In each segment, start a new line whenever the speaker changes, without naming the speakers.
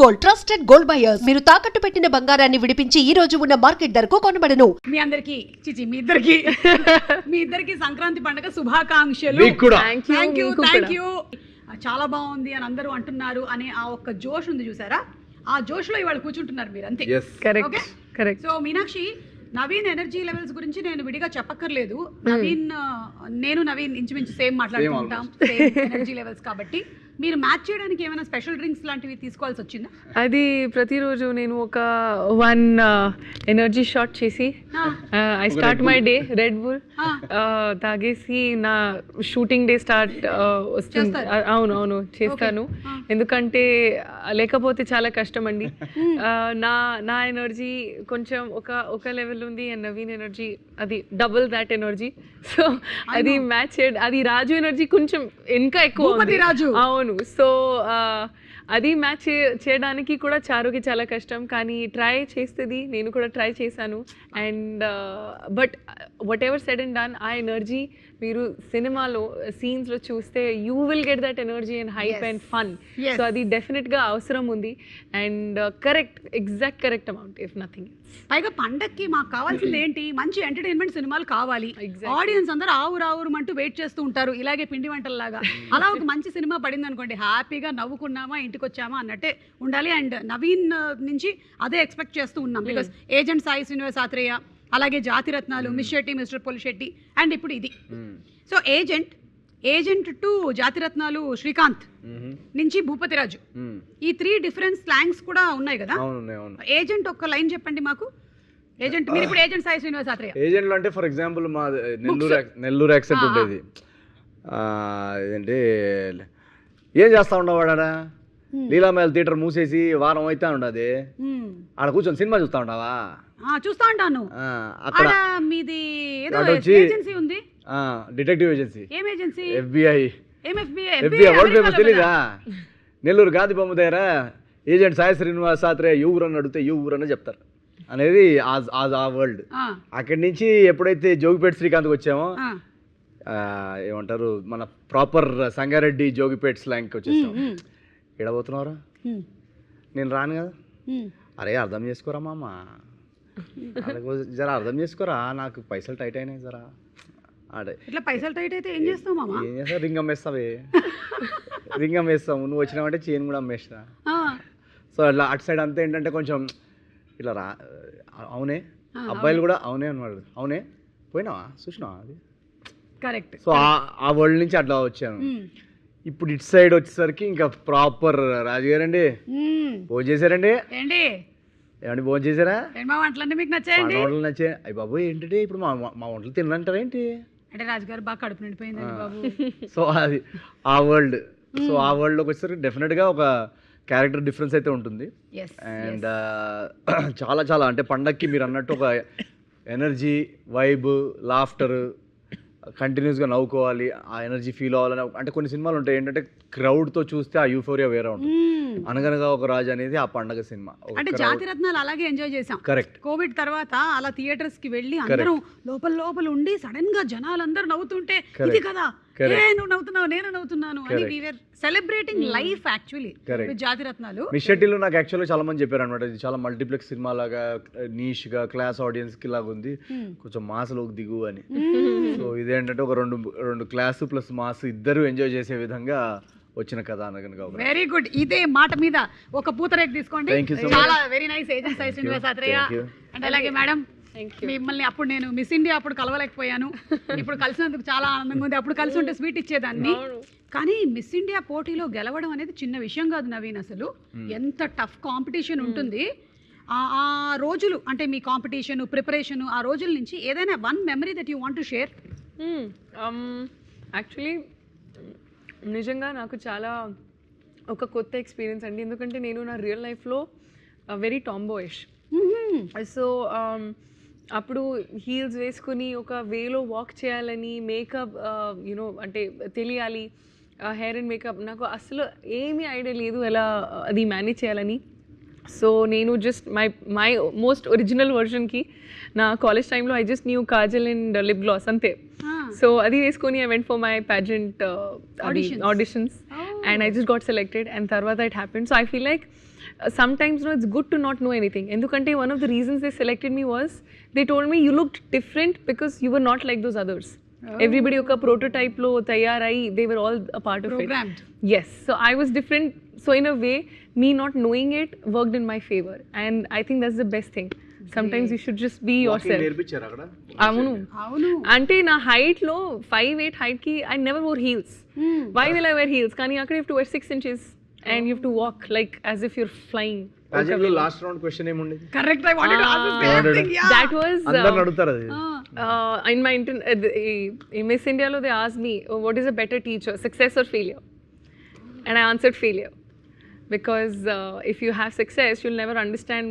Gold trusted gold buyers మీరు తాకట్టు పెట్టిన బంగారాన్ని విడిపించి ఈ రోజు ఉన్న మార్కెట్ ధరకు కొనబడను.
మీ అందరికి చిచి మీ ఇద్దరికి మీ ఇద్దరికి సంక్రాంతి పండుగ శుభాకాంక్షలు.
మీకు కూడా.
Thank you thank. యూ చాలా బాగుంది అని అందరూ అంటున్నారు అనే ఆ ఒక్క జోష్ ఉంది చూసారా? ఆ జోష్లో ఇవాళ కూర్చుంటున్నారు మీరు అంతే.
Yes
correct
Okay.
Correct
so Meenakshi Naveen energy levels గురించి నేను విడిగా చెప్పక్కర్లేదు. నవీన్ ఆ, నేను నవీన్ ఇంచుమించు సేమ్ మాట్లాడుకుంటాం సేమ్ ఎనర్జీ లెవెల్స్ కాబట్టి. మీరు మ్యాచ్ చేయడానికి ఏమైనా స్పెషల్ డ్రింక్స్ లాంటివి తీసుకోవాల్సి వచ్చిందా?
అది ప్రతిరోజు నేను ఒక వన్ ఎనర్జీ షాట్ చేసి I start my day Red Bull తాగేసి నా షూటింగ్ డే స్టార్ట్ వస్తుంది. అవును అవును చేస్తాను. ఎందుకంటే లేకపోతే చాలా కష్టం అండి. నా నా ఎనర్జీ కొంచెం ఒక ఒక లెవెల్ ఉంది అండ్ నవీన్ ఎనర్జీ అది డబుల్ దాట్ ఎనర్జీ. సో అది మ్యాచ్ అది రాజు ఎనర్జీ కొంచెం ఇంకా ఎక్కువ.
రాజు.
అవును. సో అది మ్యాచ్ చేయడానికి కూడా చారుకి చాలా కష్టం. కానీ ట్రై చేస్తుంది. నేను కూడా ట్రై చేశాను. And but whatever said and done ఆ ఎనర్జీ మీరు సినిమాలో సీన్స్లో చూస్తే you will get that energy and hype and
fun.
So అది డెఫినెట్గా అవసరం ఉంది. And correct exact correct amount if nothing
పైగా పండక్కి మాకు కావాల్సింది ఏంటి? మంచి ఎంటర్టైన్మెంట్ సినిమాలు కావాలి. ఆడియన్స్ అందరూ ఆవురు ఆవురు అంటూ వెయిట్ చేస్తూ ఉంటారు. ఇలాగే పిండి వంటల్లాగా. అలా ఒక మంచి సినిమా పడింది అనుకోండి హ్యాపీగా నవ్వుకున్నామా ఇంటికి వచ్చామా అన్నట్టే ఉండాలి. అండ్ నవీన్ ఆ, నుంచి అదే ఎక్స్పెక్ట్ చేస్తూ ఉన్నాం. బికాస్ ఏజెంట్ సాయి శ్రీనివాస్ ఆత్రేయ అలాగే Jathiratnalu Miss Shetty Mister Polishetty and ఇప్పుడు ఇది. So agent agent to Jathiratnalu Srikanth నుంచి భూపతిరాజు. ఈ త్రీ డిఫరెంట్ స్లాంగ్స్ కూడా ఉన్నాయి కదా?
అవును ఉన్నాయి, అవును.
ఏజెంట్ ఒక్క లైన్ చెప్పండి మాకు. ఏజెంట్ మీరు ఇప్పుడు ఏజెంట్ సాయి శ్రీనివాస్ ఆత్రేయ.
ఏజెంట్లు అంటే ఫర్ ఎగ్జాంపుల్ మా నెల్లూరు నెల్లూరు యాక్సెంట్. ఉండేది. ఆ, ఏంటి ఏం చేస్తా ఉండవాడా లీలామేల థియేటర్ మూసేసి వారం అయితే ఉండదు. ఆడ కూర్చొని సినిమా చూస్తా ఉండవా?
చూస్తా ఉంటాను.
ఆ, అక్కడ
మీది ఏదో ఏజెన్సీ ఉంది.
Detective agency.
ఏం
agency?
FBI.
FBI? World famous తెలీదా? నెల్లూరు గాంధీ బొమ్మ దగ్గర ఏజెంట్ సాయి శ్రీనివాస్ సాత్రే ఏ ఊరు అని అడిగితే ఏ ఊరు అని చెప్తారు అనేది ఆ- వరల్డ్ అక్కడి నుంచి ఎప్పుడైతే జోగిపేట శ్రీకాంత్కి వచ్చామో ఏమంటారు మన ప్రాపర్ సంగారెడ్డి జోగిపేట్ స్లాంగ్కి వచ్చేసాం. ఎడబోతున్నారా నేను రాను కదా? అరే అర్థం చేసుకోరా మామ? జర అర్థం చేసుకోరా? నాకు పైసలు టైట్ అయినాయి జరా. అడే
ఇట్లా పైసలు టైట్ అయితే ఏం చేస్తావు మామ?
ఏం చేస్తావు రింగ్ అమ్మేస్తావే. రింగ్ అమ్మేస్తాము నువ్వు వచ్చినావంటే చైన్ కూడా అమ్మేస్తా. సో అట్లా అటు సైడ్ అంతా ఏంటంటే కొంచెం ఇట్లా రా అవునే? అబ్బాయిలు కూడా అవునే అన్నాడు. అవునే? పోయినావా? చూసినావా అది?
కరెక్ట్.
సో ఆ- వరల్డ్ నుంచి అట్లా వచ్చాను. ఇప్పుడు ఇటు సైడ్ వచ్చేసరికి ఇంకా ప్రాపర్ రాజుగారండి.
మ్మ్.
భోజనం చేశారండి? ఏమండి భోజనం చేశారా?
మా వంటలన్నీ మీకు నచ్చాయండి?
వంటలు నచ్చే అయ్యి బాబు ఏంటంటే ఇప్పుడు మా మా వంటలు తినంటారా ఏంటి?
అంటే రాజుగారు బాగా కడుపు నిండిపోయిందండి బాబు.
సో అది ఆ వరల్డ్. సో ఆ వరల్డ్లోకి వచ్చేసరికి డెఫినెట్గా ఒక క్యారెక్టర్ డిఫరెన్స్ అయితే ఉంటుంది. అండ్ చాలా చాలా అంటే పండక్కి మీరు అన్నట్టు ఒక ఎనర్జీ వైబ్ లాఫ్టర్ కంటిన్యూస్గా నవ్వుకోవాలి ఆ ఎనర్జీ ఫీల్ అవ్వాలని అంటే కొన్ని సినిమాలు ఉంటాయి ఏంటంటే క్రౌడ్తో చూస్తే ఆ యూఫోరియా వేరే ఉంటుంది. అనగనగా ఒక రాజు అనేది ఆ పండగ సినిమా.
అంటే జాతి రత్నాలు అలాగే ఎంజాయ్ చేసాం
కరెక్ట్
కోవిడ్ తర్వాత అలా థియేటర్స్కి వెళ్ళి అందరం లోపల లోపల ఉండి సడన్గా జనాలందరూ నవ్వుతుంటే ఇది కదా నువ్వు నవ్వుతున్నావు నేను నవ్వుతున్నాను అని వీఆర్ సెలబ్రేటింగ్ లైఫ్ యాక్చువల్లీ. జాతి రత్నాలు.
మిషెట్టిలో నాకు యాక్చువల్గా చాలా మంది చెప్పారు అనమాట ఇది చాలా మల్టీప్లెక్స్ సినిమా లాగా నీష్గా క్లాస్ ఆడియన్స్కి లాగా ఉంది కొంచెం మాస్లోకి దిగు అని. సో ఇదేంటంటే ఒక రెండు రెండు క్లాస్ ప్లస్ మాస్ ఇద్దరు ఎంజాయ్ చేసే విధంగా వచ్చిన కథ అనగనగా
వెరీ గుడ్ ఇదే మాట మీద ఒక పూతరేక్ తీసుకోండి. చాలా very nice agent
Sai Srinivas.
And అలాగే మేడం మిమ్మల్ని అప్పుడు నేను మిస్ ఇండియా అప్పుడు కలవలేకపోయాను. ఇప్పుడు కలిసినందుకు చాలా ఆనందంగా ఉంది. అప్పుడు కలిసి ఉంటే స్వీట్ ఇచ్చేదాన్ని. కానీ మిస్ ఇండియా పోటీలో గెలవడం అనేది చిన్న విషయం కాదు నవీన్ అసలు. ఎంత టఫ్ కాంపిటీషన్ ఉంటుంది. ఆ ఆ రోజులు అంటే మీ కాంపిటీషన్ ప్రిపరేషన్ ఆ రోజుల నుంచి ఏదైనా one memory that you want to share
actually నిజంగా నాకు చాలా ఒక కొత్త ఎక్స్పీరియన్స్ అండి. ఎందుకంటే నేను నా రియల్ లైఫ్లో వెరీ టాంబోయిష్ సో అప్పుడు హీల్స్ వేసుకుని ఒక వేలో వాక్ చేయాలని మేకప్ యూనో అంటే తెలియాలి హెయిర్ అండ్ మేకప్. నాకు అసలు ఏమీ ఐడియా లేదు ఎలా అది మేనేజ్ చేయాలని. సో నేను just my my most original వర్షన్కి నా కాలేజ్ టైంలో I just new kajal and lip gloss అంతే. సో అది వేసుకొని I went for my pageant
Auditions.
Auditions and I just got selected and తర్వాత it happen so I feel like sometimes no, it's good to not know anything. ఎందుకంటే one of the reasons they selected me was they told me you looked different because you were not like those others. Everybody ఒక prototype లో తయారై they were all a part of
Programmed.
it. Yes, so I was different. So in a way, me not knowing it worked in my favor, and I think that's the best thing. Sometimes you should just be yourself.
నేర్పించారు అక్కడ
అవును
అవును
అంటే నా హైట్లో five eight హైట్కి I never wore heels why will I wear heels కానీ అక్కడ you to wear six inches and you to walk like as if you're flying
Pageant లో last round question ఏముండేది
correct I wanted to ask this
wanted-
thing yeah
that was
అందరిని అడుగుతారు అది
in my inter miss ఇండియాలో they as me what is a better teacher success or failure and I answered failure because uh, if you have success you'll never understand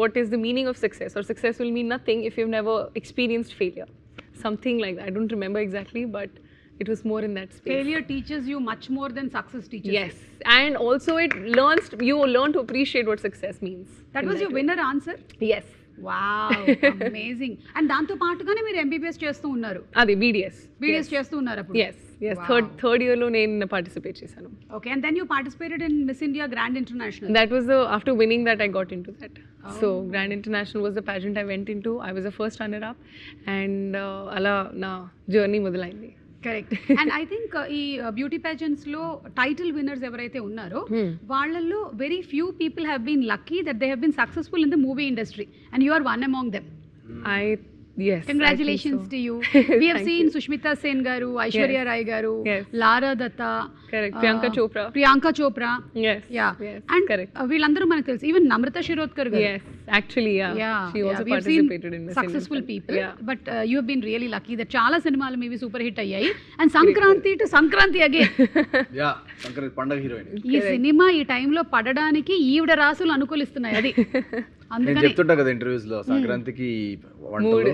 what is the meaning of success or success will mean nothing if you've never experienced failure something like that i don't remember exactly but it was more in that space
failure teachers you much more than success teachers
Yes, and also it learns you learn to appreciate what success means.
That
in
was your
way.
Winner answer
Yes,
wow amazing and దాంతో పాటుగానే మీరు MBBS చేస్తూ ఉన్నారు
అది BDS.
Videos చేస్తూ ఉన్నారు అప్పుడు
Yes, yes. Third third year లో నేను participate చేశాను.
Okay and then you participated in Miss India Grand International
That was the after winning that I got into that. So Grand International was the pageant I went into. I was the first runner up, and uh, అలా నా journey మొదలైంది.
Correct. And I think ఈ beauty పేజెంట్స్లో title winners ఎవరైతే ఉన్నారో వాళ్ళల్లో very few people have been lucky that they have been successful in the movie industry and you are one among
them yes.
Congratulations to you we have seen Sushmita Sen garu Aishwarya Rai garu
Yes.
Lara Dutta
Correct. Priyanka Chopra.
Priyanka Chopra
Yes.
Ya
Yes.
And
correct.
వీళ్ళందరూ మనకు తెలుసు even Namrata Shirodkar గారు
Yes. Actually, yeah.
Yeah,
She
yeah,
also
we have seen
participated in Miss Indian
successful
film.
people,
Yeah.
but uh, you have been really lucky that చాలా సినిమాలు మీవి super hit అయ్యాయి and Sankranti to Sankranti again
ya Sankranti పండగ heroine
ఈ సినిమా ఈ టైంలో పడడానికి ఈవిడ రాసులు అనుకూలిస్తున్నాయి అది
నేను
అందుకని
చెప్తుంటా కదా ఇంటర్వ్యూస్లో సంక్రాంతికి. వంటలు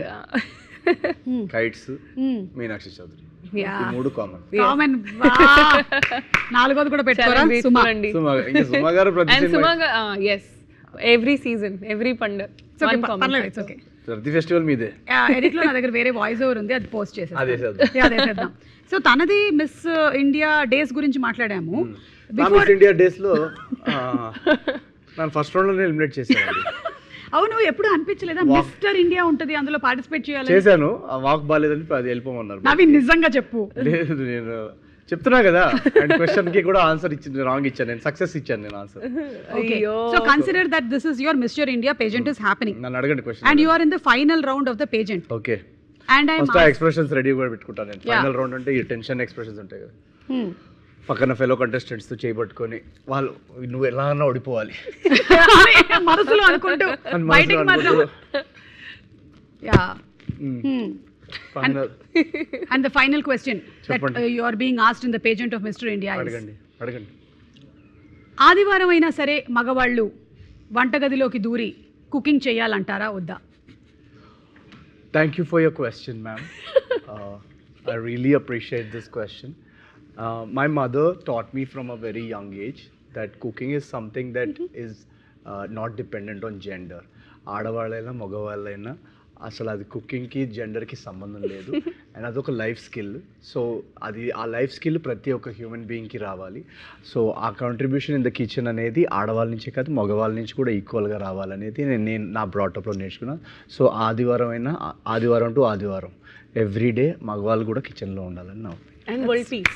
కైట్స్ మీనాక్షి చౌదరి. మూడు కామన్.
కామన్. నాలుగోది కూడా
grateful
సుమా.
అండి.
సుమా గారు ప్రతి
yes. Every season, every పండగ.
ఇట్స్ ఓకే
ప్రతి ఫెస్టివల్ మీదే.
ఎడిట్లో నా దగ్గర వేరే వాయిస్ ఓవర్ ఉంది అది పోస్ట్ చేసేది
అదే చేద్దాం.
అదే చేద్దాం. సో తనది మిస్ ఇండియా డేస్ గురించి మాట్లాడాము.
మిస్ ఇండియా డేస్లో ఆ, నన్ను ఫస్ట్ రౌండ్లో ఎలిమినేట్ చేశాను
అవును ఎప్పుడు అనిపించలేదా? మిస్టర్ ఇండియా ఉంటది అందులో పార్టిసిపేట్ చేయాలి
చేశాను. ఆ వాక్ బాగాలేదని అది వెళ్ళిపోమన్నారు.
నవి నిజంగా చెప్పు.
లేదు నేను చెప్తున్నా కదా. అండ్ క్వశ్చన్కి కూడా ఆన్సర్ ఇచ్చింది రాంగ్ ఇచ్చాను నేను. సక్సెస్ ఇచ్చాను నేను
answer.
So consider that this is your Mister India pageant is happening
నన్ను అడగండి
and question you are in the final round of
the
pageant okay
and I expressions ready కూడా పెట్టుకుంటాను నేను. ఫైనల్ రౌండ్ అంటే ఈ tension expressions ఉంటాయి కదా. పక్కన ఫెలో కంటెస్టెంట్స్తో చేయబట్టుకొని వాళ్ళు నువ్వు ఎలా అన్నా ఓడిపోవాలి
మనసులో అనుకుంటూ
అని
బయటికి
మనసులో
మాత్రం
అనుకుంటూ,
ya
hmm, final.
And the final question that
చెప్పండి.
You are being asked in the pageant of Mister India
అడగండి అడగండి
ఆదివారం అయినా సరే మగవాళ్ళు వంటగదిలోకి దూరి కుకింగ్ చేయాలంటారా వద్దా
Thank you for your question, ma'am. uh, I really appreciate this question. Uh, my mother taught me from a very young age that cooking is something that is uh, not dependent on gender. ఆడవాళ్ళైనా మగవాళ్ళైనా అసలు అది కుకింగ్కి జెండర్కి సంబంధం లేదు. And అదొక life skill so అది ఆ life skill ప్రతి ఒక్క హ్యూమన్ బీయింగ్కి రావాలి. సో ఆ కాంట్రిబ్యూషన్ ఇన్ ద కిచెన్ అనేది ఆడవాళ్ళ నుంచి కాదు మగవాళ్ళ నుంచి కూడా ఈక్వల్గా రావాలనేది నేను నేను నా బ్రాటప్లో నేర్చుకున్నాను సో ఆదివారం అయినా ఆదివారం టు ఆదివారం ఎవ్రీ డే మగవాళ్ళు కూడా కిచెన్లో ఉండాలని నా
And world peace.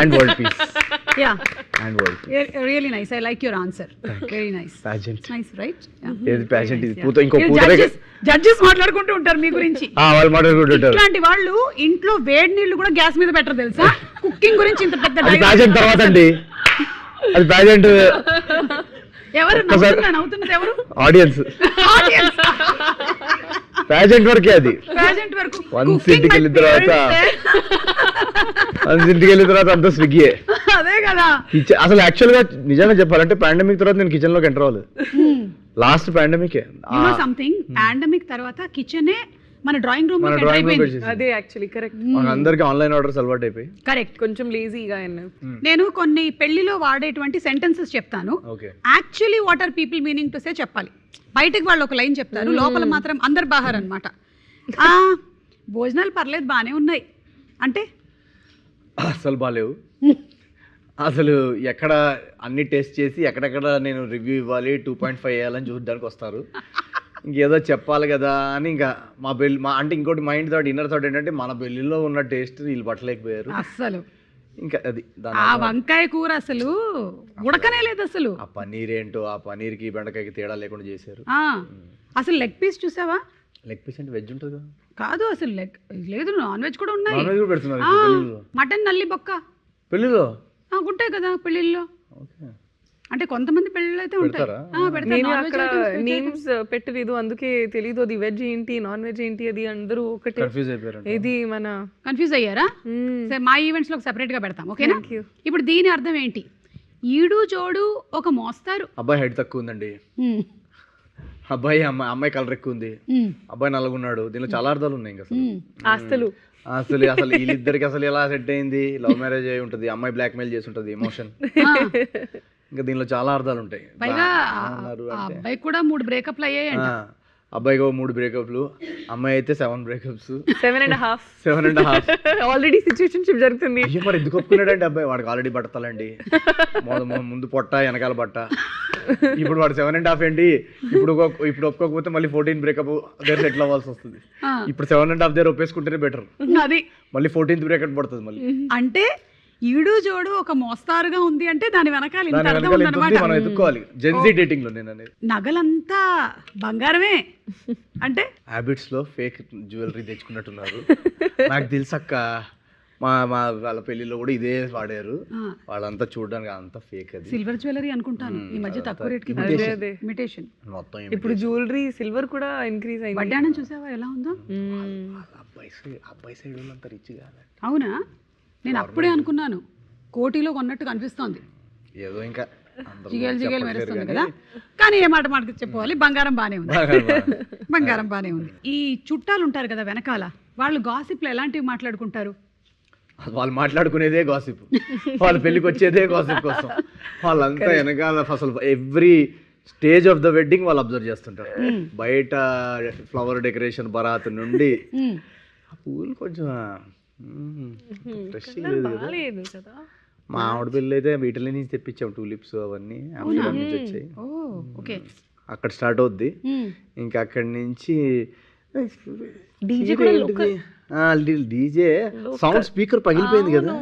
And world peace
ya
and world
really nice I like your answer very nice
pageant
nice right
ఏది ప్యాజెంట్ ఇది పూత ఇంకో పూత
జడ్జెస్ మాట్లాడుకుంటూ ఉంటారు మీ గురించి.
వాళ్ళు మాట్లాడుకుంటుంటారు
ఇట్లాంటి వాళ్ళు ఇంట్లో వేడి నీళ్ళు కూడా గ్యాస్ మీద పెట్టరు తెలుసా? కుకింగ్ గురించి ఇంత పెద్ద.
ప్యాజెంట్ తర్వాత అండి. అది ప్యాజెంట్
ఎవరు
ఒక్కసారి-
నవ్వుతున్నా నవ్వుతున్నది ఎవరు?
ఆడియన్స్ ప్యాజెంట్ వరకే అది.
ప్రెజెంట్ వరకు. Cooking
ఇంటికి వెళ్ళిన తర్వాత- ఇంటికి వెళ్ళిన తర్వాత అంతా స్విగ్గీయే.
say. అదే కదా.
కిచెన్ అసలు యాక్చువల్గా నిజంగా చెప్పాలంటే పాండమిక్ తర్వాత నేను కిచెన్లోకి ఎంటర్ అవ్వలేదు. లాస్ట్ పాండమికే
సంథింగ్ పాండమిక్ తర్వాత కిచెనే మన డ్రాయింగ్ రూమ్
మన
లో
డ్రాయింగ్ రూమ్
అయిపోయింది.
అదే యాక్చువల్లీ కరెక్ట్
అందరికి ఆన్లైన్ ఆర్డర్స్ అలవాటు అయిపోయి.
కరెక్ట్
కొంచెం లేజీగా అయినా.
నేను కొన్ని పెళ్ళిలో వాడేటువంటి సెంటెన్సెస్ చెప్తాను.
Okay
actually what are people meaning to say చెప్పాలి. బయటకు వాళ్ళు ఒక లైన్ చెప్తారు. లోపల మాత్రం అందరు బాహార్ అనమాట భోజనాలు పర్లేదు బాగానే ఉన్నాయి. అంటే
అసలు బాగాలేవు అసలు ఎక్కడ అన్ని టెస్ట్ చేసి ఎక్కడెక్కడ నేను రివ్యూ ఇవ్వాలి టూ పాయింట్ ఫైవ్ వేయాలని చూడడానికి వస్తారు. ఇంకేదో చెప్పాలి కదా అని ఇంకా మా పెళ్ళి మా అంటే ఇంకోటి మైండ్ థాట్ ఇన్నర్ థాట్ ఏంటంటే మన పెళ్ళిలో ఉన్న టేస్ట్ వీళ్ళు పట్టలేకపోయారు.
అస్సలు.
ఇంకా అది
ఆ వంకాయ కూర అసలు ఉడకనే లేదు అసలు.
ఆ పన్నీర్ ఏంటో ఆ పన్నీర్కి బెండకాయకి తేడా లేకుండా చేశారు.
అసలు లెగ్ పీస్ చూసావా?
లెగ్ పీస్ అంటే వెజ్ ఉంటుంది కదా.
కాదు అసలు లెగ్ లేదు నాన్ వెజ్ కూడా ఉన్నాయి.
నాన్ వెజ్ కూడా పెడుతున్నారు
ఆ,
ఇప్పుడు
మటన్ నల్లి బొక్క.
పెళ్ళిలో
ఆ, ఉంటాయి కదా పెళ్ళిళ్ళలో
ఓకే.
అంటే కొంతమంది పెళ్ళిళ్ళు అయితే ఉంటాయి.
పెడతారా?
ఆ, పెడతారు.
నేను
Non-veg
అక్కడ
items, veg items.
నేమ్స్ పెట్టలేదు. అందుకే తెలీదు అది వెజ్ ఏంటి నాన్ వెజ్ ఏంటి అది అందరూ ఒకటే.
కన్ఫ్యూజ్ అయిపోయారు
ఇది మన
కన్ఫ్యూజ్ అయ్యారా. సరే మా ఈవెంట్స్లో సెపరేట్గా పెడతాం ఓకేనా?
Thank you.
ఇప్పుడు దీని అర్థం ఏంటి? ఈడు జోడు ఒక మోస్తారు.
అబ్బాయి హైట్ తక్కువ ఉందండి. అబ్బాయి అమ్మాయి అమ్మాయి కలర్ ఎక్కువ ఉంది. అబ్బాయి నల్లగున్నాడు దీనిలో చాలా అర్థాలు ఉన్నాయి ఇంకా అసలు.
ఆస్తులు.
అసలు అసలు వీళ్ళిద్దరికి అసలు ఎలా సెట్ అయింది? లవ్ మ్యారేజ్ అయి ఉంటుంది. అమ్మాయి బ్లాక్ మెయిల్ చేసి ఉంటుంది ఎమోషన్ ఇంకా దీనిలో చాలా అర్థాలు ఉంటాయి.
పైగా అబ్బాయి కూడా మూడు బ్రేకప్లు అయ్యాయంట.
ఆ, అబ్బాయికి మూడు బ్రేకప్లు అమ్మాయి అయితే seven breakups
seven and half
seven and half
already situationship జరుగుతుంది.
మరి ఎందుకు ఒప్పుకున్నాడండి అబ్బాయి? వాడికి ఆల్రెడీ బట్టతలండి. మొద- మొ- ముందు పొట్ట వెనకాల బట్ట. ఇప్పుడు వాడు సెవెన్ అండ్ హాఫ్ ఏంటి? ఇప్పుడు ఇప్పుడు ఒప్పుకోకపోతే మళ్ళీ ఫోర్టీన్ బ్రేకప్ దగ్గర సెటిల్ అవ్వాల్సి వస్తుంది. ఇప్పుడు సెవెన్ అండ్ హాఫ్ దగ్గర ఒప్పేసుకుంటేనే బెటర్
అది.
మళ్ళీ ఫోర్టీన్త్ బ్రేకప్ పడుతుంది మళ్ళీ.
అంటే ఈడు జోడు ఒక మోస్తారుగా ఉంది అంటే దాని వెనకాల ఇంత అర్థం ఉందన్నమాట.
మనం ఎత్తుక్కోవాలి. జెన్సీ డేటింగ్లో నేను అనేది.
నగలంతా బంగారమే. అంటే?
హ్యాబిట్స్లో ఫేక్ జ్యువెలరీ తెచ్చుకున్నట్టున్నారు. నాకు తెలుసక్క. మా మా వాళ్ళ పెళ్ళిలో కూడా ఇదే వాడారు. వాళ్ళంతా చూడడానికి అంతా ఫేక్ అది.
సిల్వర్ జ్యువెలరీ అనుకుంటాను. ఈ మధ్య తక్కువ
అదే అదే.
ఇమిటేషన్
మొత్తం
ఇప్పుడు జ్యువెలరీ సిల్వర్ కూడా ఇంక్రీజ్ అయింది.
వడ్డాణం చూసావా? ఎలా ఉందో.
అబ్బాయి సైడ్ అబ్బాయి సైడ్ వాళ్ళంతా రిచ్ కాదు.
అవునా? నేను అప్పుడే అనుకున్నాను. కోటిలో కొన్నట్టు కనిపిస్తోంది.
ఏదో ఇంకా
జిగేలు జిగేలు మెరుస్తుంది
కానీ
కదా? కానీ ఏ మాట మాటకి చెప్పుకోవాలి బంగారం బానే ఉంది.
బాగా బాగా.
బంగారం బానే ఉంది. ఈ చుట్టాలు ఉంటారు కదా వెనకాల వాళ్ళు గాసిప్లు ఎలాంటివి మాట్లాడుకుంటారు?
వాళ్ళు మాట్లాడుకునేదే గాసిప్ వాళ్ళ పెళ్ళికి వచ్చేదే గాసిప్ కోసం. వాళ్ళంతా వెనకాల అసలు every stage of the wedding వాళ్ళు అబ్జర్వ్ చేస్తుంటారు. బయట ఫ్లవర్ డెకరేషన్ బరాత్ నుండి పూలు కొంచెం ఫ్రెష్ లేదు కదా.
బాలేదు కదా.
మా ఆవిడ పెళ్ళి అయితే వీటిలో నుంచి తెప్పించాం టూలిప్స్ అవన్నీ ఆమ్స్టర్డామ్ నుంచి వచ్చాయి
ఓ ఓకే.
అక్కడ స్టార్ట్ అవుద్ది. ఇంకా అక్కడి నుంచి
డీజే
డీజే సౌండ్ స్పీకర్ పగిలిపోయింది కదా.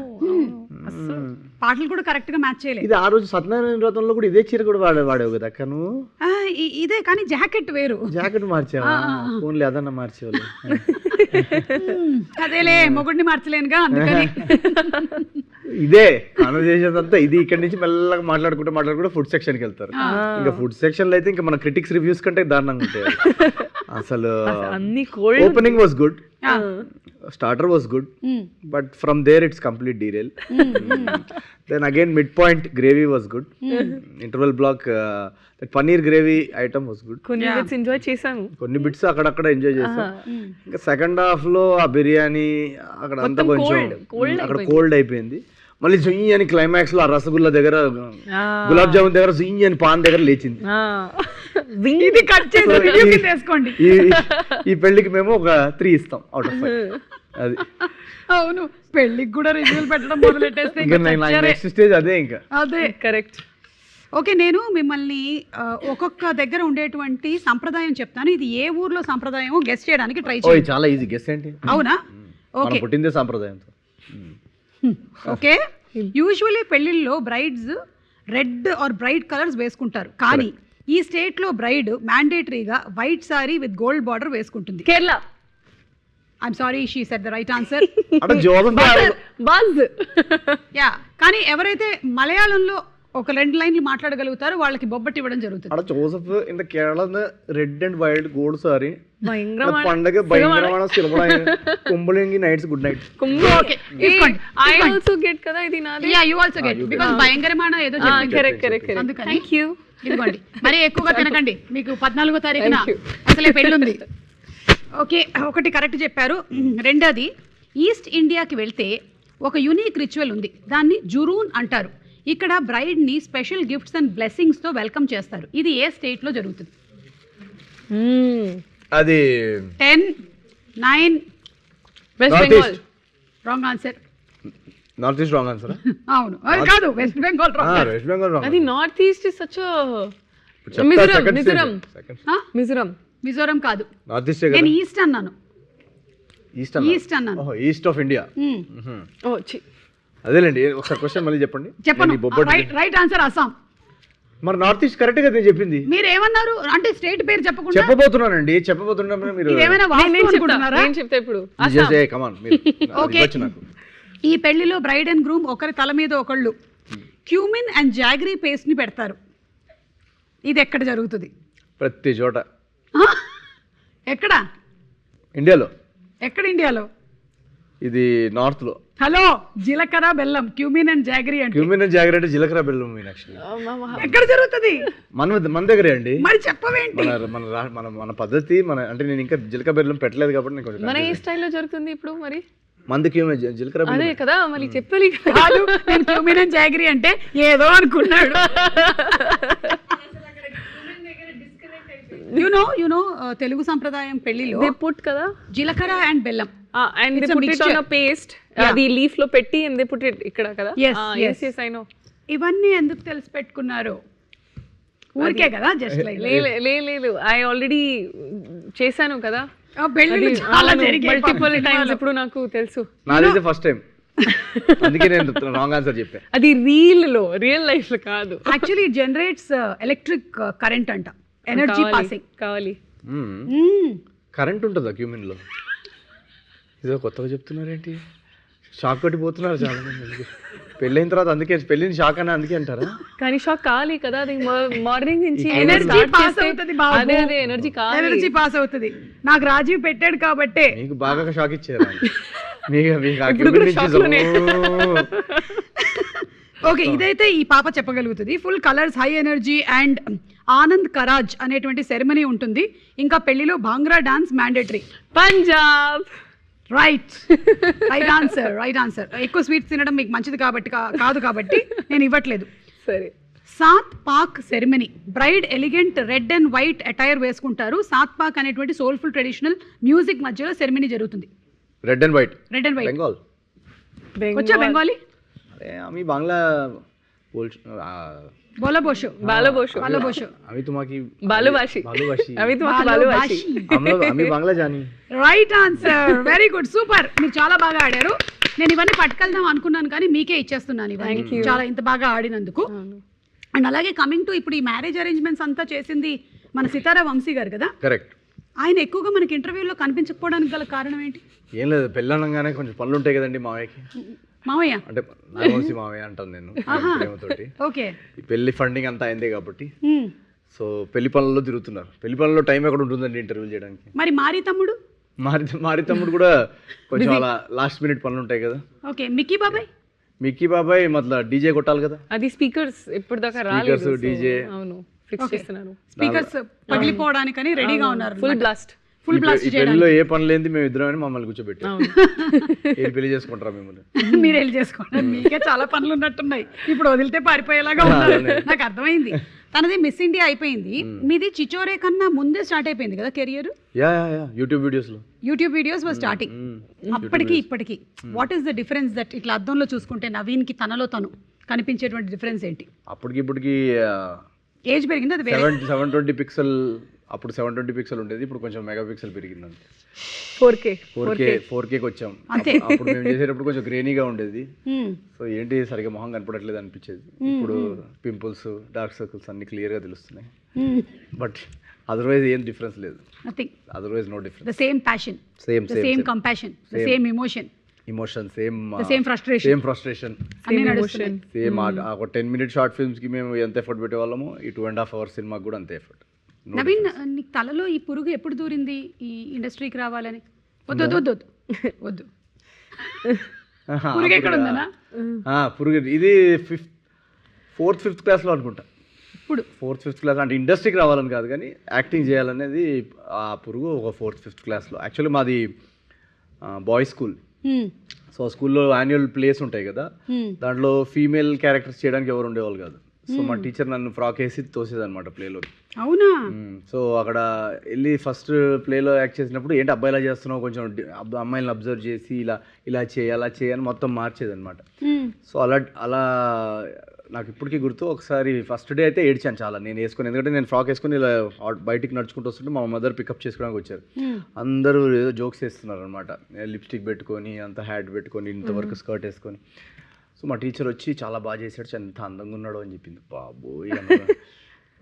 పాటలు కూడా కరెక్ట్గా మ్యాచ్ చేయలేదు.
ఇది ఆ రోజు సత్యనారాయణ వ్రతంలో కూడా ఇదే చీర కూడా వాడే వాడేవు కదా అక్క నువ్వు?
ఇదే కానీ జాకెట్ వేరు.
జాకెట్ మార్చావా? ఓన్లీ అదన్నా మార్చేవాళ్ళు.
అదేలే మొగుడిని మార్చలేనుగా అందుకని.
ఇదే కాన్వర్జేషన్ అంతా ఇది. ఇక్కడ నుంచి మెల్లగా మాట్లాడుకుంటూ మాట్లాడుకుంటూ ఫుడ్ సెక్షన్కి వెళ్తారు. ఇంకా ఫుడ్ సెక్షన్లో అయితే ఇంకా మన క్రిటిక్స్ రివ్యూస్ కంటే దారుణంగా ఉంటాయి. అసలు opening was good starter was
good.
But from there it's complete derail then again mid point gravy was good interval block paneer gravy item was good
కొన్ని బిట్స్ ఎంజాయ్ చేశాను
కొన్ని బిట్స్ అక్కడక్కడ enjoy చేసాం ఇంకా సెకండ్ హాఫ్లో ఆ బిర్యానీ అక్కడ అంతా కొంచెం అక్కడ కోల్డ్ అయిపోయింది. మళ్ళీ జుయ్యి అని క్లైమాక్స్లో ఆ రసగుల్లా దగ్గర గులాబ్ జామున్ దగ్గర జుయ్యి అని పాన్ దగ్గర లేచింది.
ఇది కట్ చేసి తీసుకోండి
ఈ ఈ పెళ్ళికి మేము ఒక త్రీ ఇస్తాం అవుట్ ఆఫ్ అది.
అవును పెళ్ళికి కూడా రివ్యూలు పెట్టడం మొదలెట్టేస్తే.
నెక్స్ట్ స్టేజ్ అదే ఇంకా.
అదే.
కరెక్ట్
ఓకే నేను మిమ్మల్ని ఒక్కొక్క దగ్గర ఉండేటువంటి సంప్రదాయం చెప్తాను. ఇది ఏ ఊర్లో సంప్రదాయమో గెస్ట్ చేయడానికి ట్రై చేయండి.
ఇది చాలా ఈజీ గెస్ ఏంటి?
అవునా? ఓకే.
పుట్టిందే సాంప్రదాయంతో.
ఓకే యూజువలీ పెళ్ళిళ్ళలో brides red or bright colours వేసుకుంటారు. కానీ ఈ స్టేట్లో bride మ్యాండేటరీగా white sari with gold border వేసుకుంటుంది. Kerala I'm sorry she said the
right answer
buzz
yeah కానీ ఎవరైతే మలయాళంలో ఒక రెండు లైన్లు మాట్లాడగలుగుతారో వాళ్ళకి బొబ్బట్టి ఇవ్వడం జరుగుతుంది
അവിടെ ജോസഫ് ഇന്റെ Keralam red and wild gold sari
ഭയങ്കരമാണ്
പണ്ടൊക്കെ ഭയങ്കരമാണ് cinema കുമ്പളെങ്കിൽ nights good night
okay తీసుకోండి
ఐ ఆల్సో గెట్ కదా ఇది నాది
yeah you also get because భయంకరమైన ఏదో చెప్పింది.
కరెక్ట్ కరెక్ట్
అందుకని
థ్యాంక్ యూ
ఇదిగోండి మరీ ఎక్కువగా తినకండి మీకు పద్నాలుగో తారీఖున అసలే పెళ్ళుంది ఓకే ఒకటి కరెక్ట్ చెప్పారు రెండోది ఈస్ట్ ఇండియాకి వెళ్తే ఒక యునీక్ రిచువల్ ఉంది దాన్ని జురూన్ అంటారు ఇక్కడ బ్రైడ్ని స్పెషల్ గిఫ్ట్స్ అండ్ బ్లెస్సింగ్స్తో వెల్కమ్ చేస్తారు. ఇది ఏ స్టేట్లో జరుగుతుంది?
అది
ten nine
west
North Bengal.
Wrong answer
north east wrong answer
అవును. అది కాదు west Bengal wrong
west Bengal wrong
అది north east is such Mizoram Mizoram Mizoram
Mizoram కాదు.
నార్త్ ఈస్ట్
నేను ఈస్ట్ అన్నాను.
ఈస్ట్ అన్న?
ఈస్ట్ అన్నాను.
ఓహో ఈస్ట్ ఆఫ్ ఇండియా.
ఓ చి
అదేలేండి ఒకసారి క్వశ్చన్ మళ్ళీ చెప్పండి. బొబ్బట్లు
రైట్ రైట్ ఆన్సర్ అస్సాం.
మరి నార్త్ ఈస్ట్ కరెక్ట్గా నేను చెప్పింది.
మీరు ఏమన్నారు అంటే స్టేట్ పేరు చెప్పకుండా?
చెప్పబోతున్నానండి చెప్పబోతున్నప్పుడు మీరు.
చెప్తా నేను చెప్తా ఇప్పుడు.
కమాన్
ఓకే ఈ పెళ్ళిలో బ్రైడ్ అండ్ గ్రూమ్ ఒకరి తల మీద ఒకళ్ళు. క్యూమిన్ అండ్ జాగ్రీ పేస్ట్ని పెడతారు. ఇది ఎక్కడ జరుగుతుంది?
ప్రతి చోట?
ఎక్కడ?
ఇండియాలో.
ఎక్కడ ఇండియాలో?
ఇది నార్త్లో.
హలో జీలకర్ర బెల్లం క్యూమిన్ అండ్ జాగ్రీ అంటే.
క్యూమిన్ జాగ్రత్త జీలకర్ర బెల్లం మీనాక్షి
ఎక్కడ జరుగుతుంది?
మన మన దగ్గరే అండి.
మరి చెప్పవేంటి?
మన మన మన మన పద్ధతి మన అంటే నేను ఇంకా జీలకర్ర బెల్లం పెట్టలేదు కాబట్టి నేను కొంచెం
మన ఏ స్టైల్లో జరుగుతుంది ఇప్పుడు మరి?
మంది క్యూమిన్ జీలకర్ర బెల్లం
అదే కదా మళ్ళీ చెప్పాలి కాదు
నేను క్యూమిన్ అండ్ జాగ్రీ అంటే ఏదో అనుకున్నాడు. యునో యునో తెలుగు సంప్రదాయం పెళ్ళిలో
దే పుట్ కదా?
జీలకర్ర అండ్ బెల్లం.
And they put
it
on paste అది లీఫ్లో పెట్టి అండ్ దే పుట్ ఇట్ ఇక్కడ కదా?
Yes, yes.
Yes I know
ఇవన్నీ ఎందుకు తెలిసి పెట్టుకున్నారు? ఊరికే కదా జస్ట్ లైక్
లేదు. ఐ ఆల్రెడీ చేశాను కదా.
పెళ్ళి చాలా జరిగాయి
మల్టిపుల్ టైమ్స్ ఇప్పుడు నాకు తెలుసు.
నాదైతే ఫస్ట్ టైం అందుకే నేను రాంగ్ ఆన్సర్ చెప్పాను
అది రీల్లో రియల్ లైఫ్లో కాదు.
యాక్చువల్లీ జనరేట్స్ ఎలక్ట్రిక్ కరెంట్ అంట. ఎనర్జీ
కావాలి,
పాసింగ్
కావాలి.
కరెంట్ ఉంటుందా క్యూమిన్లో? ఇదో కొత్తగా చెప్తున్నారేంటి? షాక్ కొట్టిపోతున్నారు చాలా మంది పెళ్ళైన తర్వాత అందుకే పెళ్ళిన షాక్ అని అందుకే అంటారా?
కానీ షాక్ కావాలి కదా అది మార్నింగ్ నుంచి
ఎనర్జీ పాస్ అవుతుంది
అదే అదే ఎనర్జీ కావాలి.
ఎనర్జీ పాస్ అవుతుంది. నాకు రాజీవ్ పెట్టాడు కాబట్టే.
మీకు బాగా షాక్ ఇచ్చారు. మీకు మీకు.
ఓకే ఇదైతే ఈ పాప చెప్పగలుగుతుంది. Full colours high energy and Anand Karaj అనేటువంటి సెరమనీ ఉంటుంది ఇంకా పెళ్లిలో bhangra dance mandatory
Punjab
right right answer right answer ఎక్కువ స్వీట్స్ తినడం మీకు మంచిది కాబట్టి కా- కాదు కాబట్టి నేను ఇవ్వట్లేదు
సరే
Saat Paak ceremony bride elegant red and white attire వేసుకుంటారు సాత్ పాక్ అనేటువంటి సోల్ఫుల్ ట్రెడిషనల్ మ్యూజిక్ మధ్యలో సెరమనీ జరుగుతుంది
red and white
red and white
Bengal
వచ్చా బెంగాలీ
अरे আমি বাংলা বল
బోలో బోషో
బాలో బోషో
బాలో బోషో
আমি তোমাকে
బాలుబాషి
ভালোবাসি
అవి তোমাকে బాలుబాషి
আমরা আমি বাংলা জানি
right answer very good super మీరు చాలా బాగా ఆడారు నేను ఇవన్నీ పట్టుకెళ్దాం అనుకున్నాను కానీ మీకే ఇచ్చేస్తున్నాను ఇవన్నీ చాలా ఇంత బాగా ఆడినందుకు అండ్ అలాగే కమింగ్ టు ఇప్పుడు ఈ మ్యారేజ్ అరేంజ్మెంట్స్ అంతా చేసింది మన సితారా వంశీ గారు కదా
కరెక్ట్
ఆయన ఎక్కువగా మనకి ఇంటర్వ్యూలో కనిపించకపోవడానికి గల కారణం ఏంటి
ఏం లేదు పెళ్ళనగానే కొంచెం పనులు ఉంటాయి కదండి మావయ్యకి
మామయ్య
అంటే నాగవంశీ మావయ్య అంటాను నేను ప్రేమతోటి.
ఓకే.
ఈ పెళ్ళి ఫండింగ్ అంతా అయిందే కాబట్టి. సో పెళ్ళి పనుల్లో తిరుగుతున్నారు. పెళ్ళి పనుల్లో టైం ఎక్కడ ఉంటుందండి ఇంటర్వ్యూ చేయడానికి?
మరి మారి తమ్ముడు?
మారి మారి తమ్ముడు కూడా కొంచెం అలా లాస్ట్ మినిట్ పనులు ఉంటాయి కదా.
ఓకే. మిక్కీ బాబాయ్?
మిక్కీ బాబాయ్ మతల డీజే కొట్టాలి కదా.
అది స్పీకర్స్ ఇప్పుడు దాకా రాలేదు
DJ.
అవును ఫిక్స్ చేస్తున్నారు.
స్పీకర్స్ పగిలిపోవడానికని రెడీగా ఉన్నారు
ఫుల్ బ్లాస్ట్
ఫుల్ బ్లాస్ట్
పెళ్ళిలో ఏ పని లేని మేము ఇద్దరం అని మమ్మల్ని కూర్చోబెట్టి ఏం పెళ్ళి చేసుకుంటారా మిమ్మల్ని?
మీరు వెళ్ళి చేసుకోండి. మీకే చాలా పనులు ఉన్నట్టున్నాయి. ఇప్పుడు వదిలితే పారిపోయేలాగా ఉన్నారు. నాకు అర్థమైంది. తనది మిస్ ఇండియా అయిపోయింది. మీది చిచోరే కన్నా ముందే స్టార్ట్ అయిపోయింది కదా
career yeah yeah yeah. YouTube
YouTube videos was starting అప్పటికి ఇప్పటికి. What is the difference that ఇట్లా అద్దంలో చూసుకుంటే నవీన్కి తనలో తను కనిపించేటువంటి డిఫరెన్స్ ఏంటి?
అప్పటికి ఇప్పటికి
ఏజ్ పెరిగింది అది వేరే.
సెవెన్ సెవెన్ ట్వంటీ పిక్సెల్ అప్పుడు సెవెన్ ట్వంటీ పిక్సెల్ ఉండేది ఇప్పుడు కొంచెం మెగా పిక్సెల్ పెరిగింది అంతే
four K
four K four కేకి వచ్చాం.
అంతే.
అప్పుడు- మేము చేసేటప్పుడు కొంచెం గ్రేనీగా ఉండేది. సో ఏంటి సరిగ్గా మొహం కనపడట్లేదు అనిపించేది. ఇప్పుడు పింపుల్స్ డార్క్ సర్కిల్స్ అన్ని క్లియర్గా తెలుస్తున్నాయి. బట్ అదర్వైజ్ ఏం డిఫరెన్స్ లేదు. Nothing otherwise
no difference the
same
passion same the same compassion the
same emotion
emotion same the
same frustration
same frustration
same ఒక టెన్ మినిట్ షార్ట్ ఫిల్మ్స్కి మేము ఎంత effort పెట్టేవాళ్ళము ఈ టూ అండ్ హాఫ్ అవర్స్ సినిమాకి కూడా అంతే ఎఫర్ట్
నవీన్ నీకు తలలో ఈ పురుగు ఎప్పుడు దూరింది? ఈ ఇండస్ట్రీకి రావాలని. వద్దు వద్దు వద్దు వద్దు. వద్దు పురుగు ఎక్కడ ఉందనా
పురుగు ఇది ఫిఫ్త్ ఫోర్త్ ఫిఫ్త్ క్లాస్లో అనుకుంటా.
ఇప్పుడు?
ఫోర్త్ ఫిఫ్త్ క్లాస్ అంటే ఇండస్ట్రీకి రావాలని కాదు కానీ యాక్టింగ్ చేయాలనేది ఆ పురుగు ఒక ఫోర్త్ ఫిఫ్త్ క్లాస్లో. యాక్చువల్లీ మాది బాయ్స్ స్కూల్. సో స్కూల్లో యాన్యువల్ ప్లేస్ ఉంటాయి కదా. దాంట్లో ఫీమేల్ క్యారెక్టర్స్ చేయడానికి ఎవరు ఉండేవాళ్ళు కాదు. సో మా టీచర్ నన్ను ఫ్రాక్ వేసి తోసేదన్నమాట ప్లేలో
అవునా?
సో అక్కడ వెళ్ళి ఫస్ట్ ప్లేలో యాక్ట్ చేసినప్పుడు ఏంటి అబ్బాయిలా చేస్తున్నావు? కొంచెం అమ్మాయిలను అబ్జర్వ్ చేసి ఇలా ఇలా చేయి అలా చేయని మొత్తం మార్చేదన్నమాట. సో అలా అలా నాకు ఇప్పటికీ గుర్తు. ఒకసారి ఫస్ట్ డే అయితే ఏడ్చాను చాలా. నేను వేసుకుని ఎందుకంటే నేను ఫ్రాక్ వేసుకుని ఇలా బయటికి నడుచుకుంటూ వస్తుంటే మా మదర్ పికప్ చేసుకోవడానికి వచ్చారు. అందరూ ఏదో జోక్స్ వేస్తున్నారు అనమాట లిప్స్టిక్ పెట్టుకొని అంత హ్యాట్ పెట్టుకొని ఇంతవరకు స్కర్ట్ వేసుకొని. సో మా టీచర్ వచ్చి చాలా బాగా చేశాడు ఎంత అందంగా ఉన్నాడో అని చెప్పింది. బాబోయ్.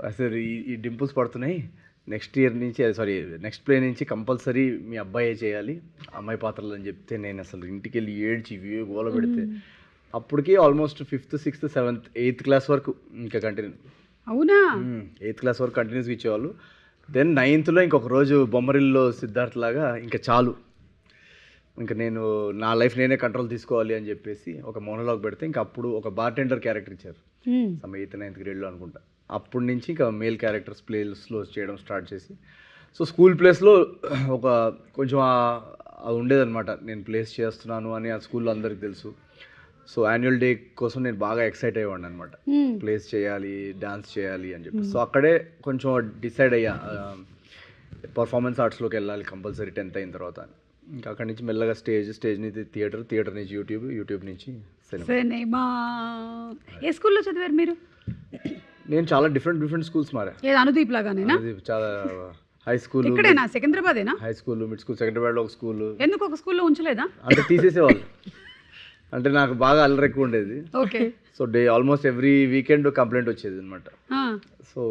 అసలు ఈ ఈ డింపుల్స్ పడుతున్నాయి. నెక్స్ట్ ఇయర్ నుంచి సారీ నెక్స్ట్ ప్లే నుంచి కంపల్సరీ మీ అబ్బాయే చేయాలి అమ్మాయి పాత్రలు అని చెప్తే నేను అసలు ఇంటికి వెళ్ళి ఏడ్చి ఇవి గోల పెడితే. అప్పటికి almost fifth sixth seventh eighth class వరకు ఇంకా కంటిన్యూ
అవునా?
ఎయిత్ క్లాస్ వరకు కంటిన్యూస్గా ఇచ్చేవాళ్ళు. దెన్ నైన్త్లో ఇంకొక రోజు బొమ్మరిల్లో సిద్ధార్థ్ లాగా ఇంకా చాలు. ఇంకా నేను నా లైఫ్ నేనే కంట్రోల్ తీసుకోవాలి అని చెప్పేసి ఒక మోనోలాగ్ పెడితే ఇంకా అప్పుడు ఒక బార్టెండర్ క్యారెక్టర్ ఇచ్చారు. సమ్ ఎయిత్ నైన్త్ గ్రేడ్లో అనుకుంటా. అప్పటి నుంచి ఇంకా మేల్ క్యారెక్టర్స్ ప్లేస్లో చేయడం స్టార్ట్ చేసి. సో స్కూల్ ప్లేస్లో ఒక కొంచెం అది ఉండేదన్నమాట. నేను ప్లేస్ చేస్తున్నాను అని ఆ స్కూల్లో అందరికి తెలుసు. సో యాన్యువల్ డే కోసం నేను బాగా ఎక్సైట్ అయ్యేవాడిని అనమాట ప్లేస్ చేయాలి డాన్స్ చేయాలి అని చెప్పి. సో అక్కడే కొంచెం డిసైడ్ అయ్యా పర్ఫార్మెన్స్ ఆర్ట్స్లోకి వెళ్ళాలి కంపల్సరీ టెన్త్ అయిన తర్వాత అని. ఇంకా అక్కడి నుంచి మెల్లగా స్టేజ్ స్టేజ్ నుంచి థియేటర్ థియేటర్ నుంచి యూట్యూబ్ యూట్యూబ్ నుంచి సినిమా.
ఏ స్కూల్లో చదివారు మీరు?
నేను చాలా డిఫరెంట్ డిఫరెంట్ స్కూల్స్ మారా.
ఏది అనుదీప్ లాగానేనా?
చాలా హై స్కూల్
ఇక్కడేనా? సికింద్రాబాదేనా?
హై స్కూల్ మిడ్ స్కూల్ సెకండరీలో ఒక స్కూల్
ఎందుకు ఒక స్కూల్లో ఉంచలేదా?
అంటే తీసేసేవాళ్ళు. అంటే నాకు బాగా అల్లరి ఎక్కువ ఉండేది.
Okay.
So day almost every weekend complaint వచ్చేది అనమాట సో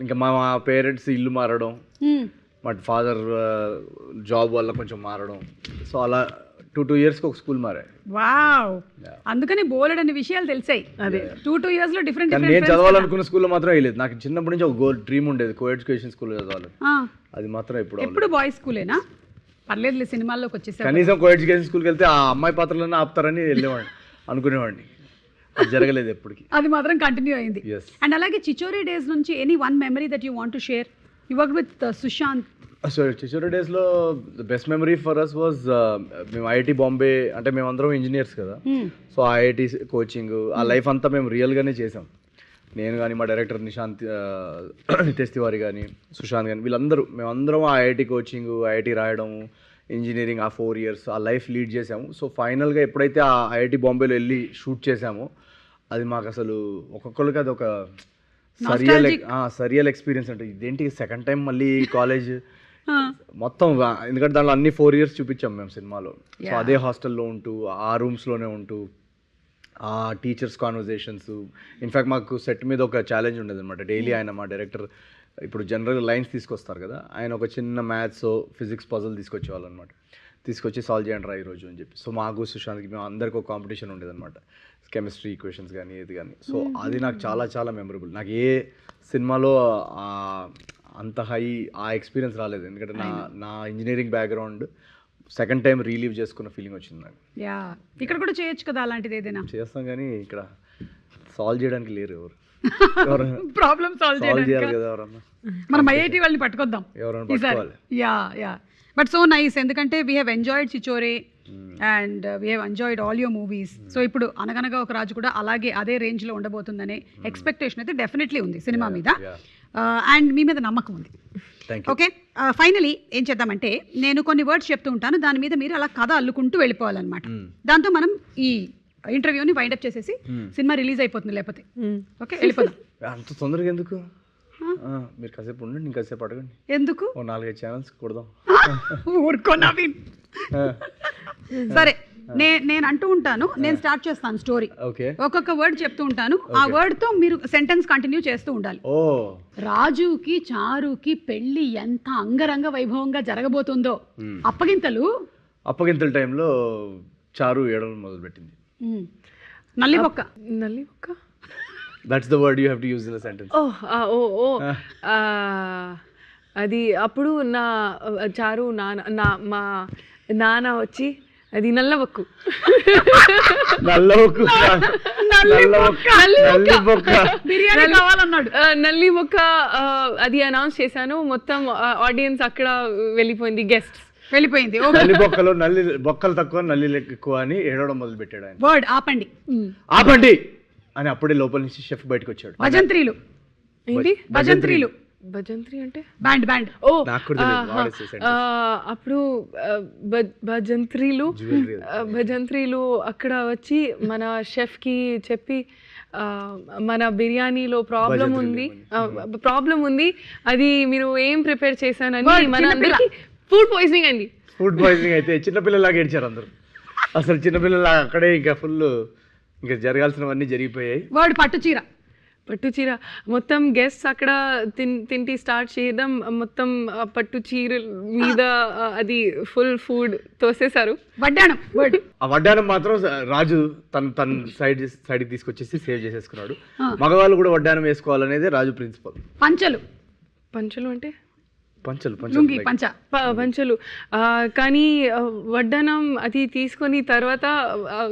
ఇంకా మా మా పేరెంట్స్ ఇల్లు మారడం. మా ఫాదర్ జాబ్ వల్ల కొంచెం మారడం. సో అలా టూ టూ ఇయర్స్కి ఒక స్కూల్ మారా
వావ్. అందుకని బోలెడ్ అనే విషయాలు తెలిసాయి. అదే టూ టూ ఇయర్స్లో డిఫరెంట్
నేను చదవాలనుకున్న స్కూల్లో మాత్రం వేయలేదు నాకు చిన్నప్పటి నుంచి ఒక గోల్ డ్రీమ్ ఉండేది. కో ఎడ్యుకేషన్ స్కూల్లో చదవాలి అది మాత్రం ఎప్పుడు
ఎప్పుడు బాయ్స్ స్కూలేనా? పర్లేదులే సినిమాల్లోకి వచ్చేసారు.
కనీసం కో ఎడ్యుకేషన్ స్కూల్కి వెళ్తే ఆ అమ్మాయి పాత్రలను ఆపుతారని వెళ్ళేవాడిని. అనుకునేవాడిని. అది జరగలేదు ఎప్పటికి.
అది మాత్రం కంటిన్యూ అయింది. అండ్ అలాగే చిచోరీ డేస్ నుంచి any one memory that you want to share you work with Sushant
so Chhichhore డేస్లో the best memory for us was మేము ఐఐటి బాంబే అంటే మేమందరం ఇంజనీర్స్ కదా. సో ఐఐటి కోచింగ్ ఆ లైఫ్ అంతా మేము రియల్గానే చేసాం నేను కానీ మా డైరెక్టర్ నిశాంత్ నితేష్ తివారి కానీ సుశాంత్ కానీ వీళ్ళందరూ మేమందరం ఆ ఐఐటి కోచింగ్ ఐఐటి రాయడం ఇంజనీరింగ్ ఆ ఫోర్ ఇయర్స్ ఆ లైఫ్ లీడ్ చేసాము సో ఫైనల్గా ఎప్పుడైతే ఆ ఐఐటి బాంబేలో వెళ్ళి షూట్ చేసామో అది మాకు అసలు ఒక్కొక్కరికి అది ఒక సరియల్ సరియల్ ఎక్స్పీరియన్స్ అంటే ఇదేంటి? సెకండ్ టైం మళ్ళీ కాలేజ్ మొత్తం ఎందుకంటే దాంట్లో అన్ని ఫోర్ ఇయర్స్ చూపించాం మేము సినిమాలో. సో అదే హాస్టల్లో ఉంటూ ఆ రూమ్స్లోనే ఉంటూ ఆ టీచర్స్ కాన్వర్జేషన్స్ ఇన్ఫ్యాక్ట్ మాకు సెట్ మీద ఒక ఛాలెంజ్ ఉండేది అనమాట డైలీ ఆయన మా డైరెక్టర్ ఇప్పుడు జనరల్ లైన్స్ తీసుకొస్తారు కదా ఆయన ఒక చిన్న మ్యాథ్స్ ఫిజిక్స్ పజల్ తీసుకొచ్చేవాళ్ళు అనమాట తీసుకొచ్చి సాల్వ్ చేయండి రా ఈరోజు అని చెప్పి. సో మాకు సుశాంత్కి మేము అందరికి ఒక కాంపిటీషన్ ఉండేది అనమాట కెమిస్ట్రీ ఈక్వేషన్స్ కానీ ఏది కానీ. సో అది నాకు చాలా చాలా మెమరబుల్. నాకు ఏ సినిమాలో అంత హై ఆ ఎక్స్పీరియన్స్ రాలేదు. ఎందుకంటే నా నా engineering background second time relive చేసుకున్న ఫీలింగ్ వచ్చింది నాకు.
యా. ఇక్కడ కూడా చేయొచ్చు కదా అలాంటిది ఏదైనా?
చేస్తాం కానీ ఇక్కడ సాల్వ్ చేయడానికి లేరు ఎవరు.
ప్రాబ్లమ్ సాల్వ్
చేయాలి కదా ఎవరన్నా.
మనం ఐఐటి వాళ్ళని పట్టుకొద్దాం.
ఎవరైనా
yeah yeah. But so nice ఎందుకంటే we have enjoyed Chhichhore and we have enjoyed all your movies so ఇప్పుడు అనగనగా ఒక రాజు కూడా అలాగే అదే రేంజ్లో ఉండబోతుందనే ఎక్స్పెక్టేషన్ అయితే డెఫినెట్లీ ఉంది సినిమా మీద. అండ్ మీ మీద నమ్మకం ఉంది. ఓకే ఫైనలీ ఏం చేద్దామంటే నేను కొన్ని వర్డ్స్ చెప్తూ ఉంటాను. దాని మీద మీరు అలా కథ అల్లుకుంటూ వెళ్ళిపోవాలన్నమాట. దాంతో మనం ఈ ఇంటర్వ్యూని వైండప్ చేసేసి సినిమా రిలీజ్ అయిపోతుంది లేకపోతే. ఓకే వెళ్ళిపోదాం.
అంత తొందరగా ఎందుకు? మీరు కాసేపు ఉండండి ఇంకాసేపు అడగండి.
ఎందుకు?
ఓ నాలుగైదు ఛానల్స్ కొడదాం.
ఊరుకో నవీన్. సరే నే నేను అంటూ ఉంటాను నేను స్టార్ట్ చేస్తాను స్టోరీ.
ఓకే.
ఒక్కొక్క వర్డ్ చెప్తూ ఉంటాను ఆ word తో మీరు సెంటెన్స్ కంటిన్యూ చేస్తూ ఉండాలి.
ఓ.
రాజుకి చారుకి పెళ్ళి ఎంత అంగరంగ వైభవంగా జరగబోతుందో. అప్పగింతలు?
అప్పగింతల టైంలో చారు ఏడవడం మొదలుపెట్టింది.
నల్లిబొక్క
నల్లి ఒక్క
that's the word you have to use in sentence
ఓ ఆ, ఓ ఓ. ఆ, అది అప్పుడు నా చారు నాన్న నా మా నాన్న వచ్చి అది నల్లవక్కు
నల్ల బొక్కు నల్ల బొక్క నల్లి బొక్క
బిర్యానీ కావాలన్నాడు.
ఆ, నల్లి మొక్క అది అనౌన్స్ చేశాను. మొత్తం ఆడియన్స్ అక్కడ వెళ్ళిపోయింది గెస్ట్
వెళ్ళిపోయింది.
నల్లి బొక్కలో నల్లి బొక్కలు తక్కువ నల్లి ఎక్కువ అని ఏడవడం మొదలు పెట్టాడు ఆయన.
వర్డ్ ఆపండి.
ఆపండి! అని అప్పుడే లోపల నుంచి షెఫ్ బయటకు వచ్చాడు.
భజంత్రీలు.
ఏంటి?
భజంత్రీలు.
భజంత్రి అంటే?
Band band.
ఓ అప్పుడు భజంత్రీలు భజంత్రీలు అక్కడ వచ్చి మన chef కి చెప్పి మన బిర్యానీలో ప్రాబ్లం ఉంది. ప్రాబ్లం ఉంది. అది మీరు ఏం ప్రిపేర్ చేశానని మన. అందరికి ఫుడ్ పాయిజనింగ్ అయింది
ఫుడ్ పాయిజనింగ్ అయితే చిన్నపిల్లలాగా ఏడ్చారు అందరూ. అసలు చిన్నపిల్లలాగా అక్కడే ఇంకా ఫుల్ ఇంకా జరగాల్సినవన్నీ జరిగిపోయాయి.
వర్డ్ పట్టు చీర.
పట్టు చీర. మొత్తం గెస్ట్ అక్కడ తిన్ తింటి స్టార్ట్ చేయడం మొత్తం పట్టు చీర మీద అది ఫుల్ ఫుడ్ తోసేశారు.
వడ్డాణం
వడ్డానం మాత్రం రాజు తన తన సైడ్ సైడ్కి తీసుకొచ్చేసి సేవ్ చేసేసుకున్నాడు. మగవాళ్ళు కూడా వడ్డానం వేసుకోవాలనేది రాజు ప్రిన్సిపల్
పంచలు.
పంచులు అంటే?
పంచలు
లుంగి పంచ
పంచలు. కానీ వడ్డనం అది తీసుకొని తర్వాత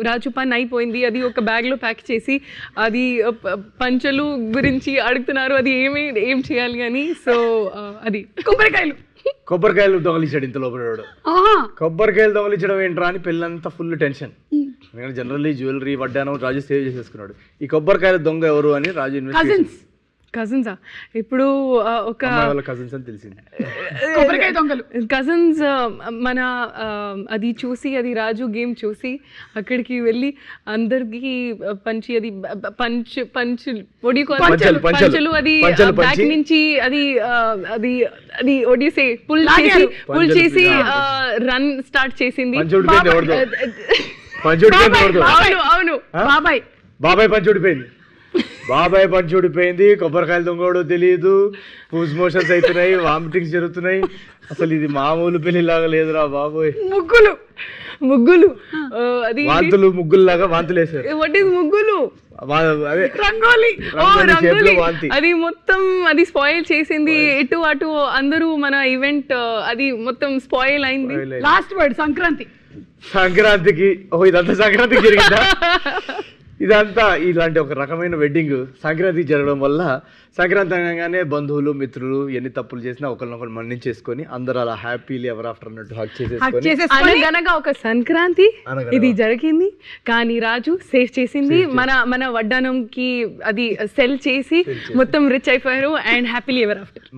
రాజు పని అయిపోయింది. అది ఒక బ్యాగ్లో ప్యాక్ చేసి అది పంచలు గురించి అడుగుతున్నారు. అది ఏమి ఏం చేయాలి అని. సో అది.
కొబ్బరికాయలు.
కొబ్బరికాయలు దొంగలించాడు ఇంత లోపల కొబ్బరికాయలు దొంగలించడం ఏంట్రా అని పెళ్ళంతా ఫుల్ టెన్షన్. జనరల్లీ జ్యువెలరీ వడ్డానం రాజు సేవ్ చేసేసుకున్నాడు. ఈ కొబ్బరికాయల దొంగ ఎవరు అని రాజు ఇన్వెస్టిగేషన్
కజిన్స్
ఇప్పుడు ఒక
కజిన్స్ అని తెలిసింది.
కొబ్బరికాయ దొంగలు.
కజిన్స్ మన అది చూసి అది రాజు గేమ్ చూసి అక్కడికి వెళ్ళి అందరికి పంచి అది పంచ్ పంచ్ ఒడి
పంచలు,
అది బ్యాక్. నుంచి అది అది అది ఒడిసే పుల్. చేసి పుల్ చేసి. రన్ స్టార్ట్ చేసింది. అవును అవును.
బాబాయ్.
బాబాయ్ పంచి బాబాయ్ పంచి ఊడిపోయింది కొబ్బరికాయలు దొంగోడో తెలియదు పూజ్ మోషన్స్ అవుతున్నాయి వామిటింగ్స్ జరుగుతున్నాయి. అసలు ఇది మామూలు పెళ్ళిలాగా లేదురా బాబోయ్.
ముగ్గులు
ముగ్గులు. అది
వాంతులు ముగ్గుల్లాగా వాంతులు వేశారు.
వాట్ ఈస్ ముగ్గులు?
రంగోలి.
ఓ
రంగోలి
అది మొత్తం అది స్పాయిల్ చేసింది ఇటు అటు అందరూ మన ఈవెంట్ అది మొత్తం స్పాయిల్ అయింది.
Last word Sankranti.
సంక్రాంతికి ఓ ఇదంతా సంక్రాంతికి జరిగిందా? ఇదంతా ఇలాంటి ఒక రకమైన వెడ్డింగ్ సంక్రాంతికి జరగడం వల్ల సంక్రాంతి అనగానే బంధువులు మిత్రులు ఎన్ని తప్పులు చేసినా ఒకరినొకరు మన్నించేసుకొని అందరూ అలా హ్యాపీలీ ఎవర్ ఆఫ్టర్ అన్నట్టు హక్ చేసేసుకొని
చేసేసుకొని
అనగనగా ఒక సంక్రాంతి. ఇది జరిగింది. కానీ రాజు సేవ్ చేసింది. మన మన వడ్డానంకి అది సెల్ చేసి మొత్తం రిచ్ అయిపోయారు అండ్ హ్యాపీలీ ఎవర్ ఆఫ్టర్